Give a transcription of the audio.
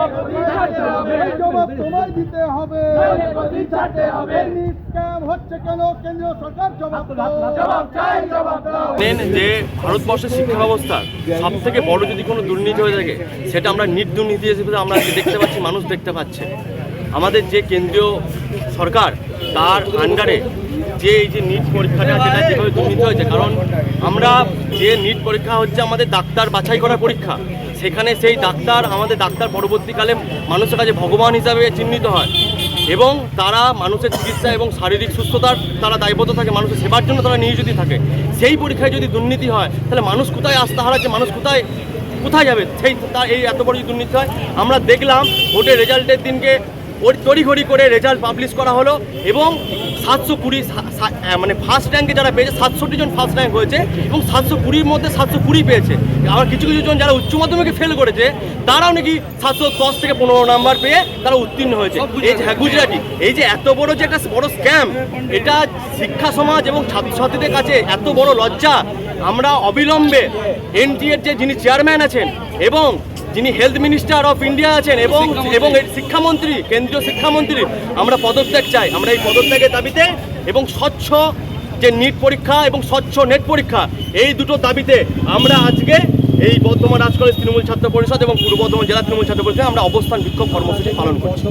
এই জবাব তোমায় দিতে হবে। হচ্ছে কেন? কেন্দ্রীয় সরকার জবাব দাও। জানেন যে ভারতবর্ষের শিক্ষা ব্যবস্থার সব থেকে বড় যদি কোনো দুর্নীতি হয়ে থাকে সেটা আমরা নিট দুর্নীতি হিসেবে আমরা দেখতে পাচ্ছি মানুষ দেখতে পাচ্ছে। আমাদের যে কেন্দ্রীয় সরকার তার আন্ডারে যে এই যে নিট পরীক্ষাটা যেটা যেভাবে দুর্নীতি হয়েছে কারণ আমরা যে নিট পরীক্ষা হচ্ছে আমাদের ডাক্তার বাছাই করা পরীক্ষা। সেখানে সেই ডাক্তার আমাদের ডাক্তার পরবর্তীকালে মানুষের কাছে ভগবান হিসাবে চিহ্নিত হয় এবং তারা মানুষের চিকিৎসা এবং শারীরিক সুস্থতার তারা দায়বদ্ধ থাকে, মানুষের সেবার জন্য তারা নিয়োজিত থাকে। সেই পরীক্ষায় যদি দুর্নীতি হয়, তাহলে মানুষ কোথায় আস্থা হারাচ্ছে, মানুষ কোথায় কোথায় যাবে? সেই তা, এই এত বড় দুর্নীতি হয়, আমরা দেখলাম ভোটের রেজাল্টের দিনকে তড়িঘড়ি করে রেজাল্ট পাবলিশ করা হলো এবং সাতশো কুড়ি মানে ফার্স্ট র্যাঙ্কে যারা পেয়েছে সাতষট্টি জন ফার্স্ট র্যাঙ্ক হয়েছে এবং সাতশো কুড়ির মধ্যে সাতশো কুড়ি পেয়েছে। আবার কিছু কিছু জন যারা উচ্চ মাধ্যমিকে ফেল করেছে তারাও নাকি সাতশো দশ থেকে পনেরো নাম্বার পেয়ে তারা উত্তীর্ণ হয়েছে। এই যে হ্যাঁ গুজরাটি। এই যে এত বড় যে একটা বড় স্ক্যাম এটা শিক্ষা সমাজ এবং ছাত্রছাত্রীদের কাছে এত বড় লজ্জা। আমরা অবিলম্বে এনটিএর যে যিনি চেয়ারম্যান আছেন এবং যিনি হেলথ মিনিস্টার অফ ইন্ডিয়া আছেন এবং এবং শিক্ষামন্ত্রী কেন্দ্রীয় শিক্ষামন্ত্রী আমরা পদত্যাগ চাই। আমরা এই পদত্যাগের দাবিতে এবং স্বচ্ছ যে নিট পরীক্ষা এবং স্বচ্ছ নেট পরীক্ষা এই দুটো দাবিতে আমরা আজকে এই বর্ধমান রাজ কলেজ তৃণমূল ছাত্র পরিষদ এবং পূর্ব বর্ধমান জেলা তৃণমূল ছাত্র পরিষদ আমরা অবস্থান বিক্ষোভ কর্মসূচি পালন করছি।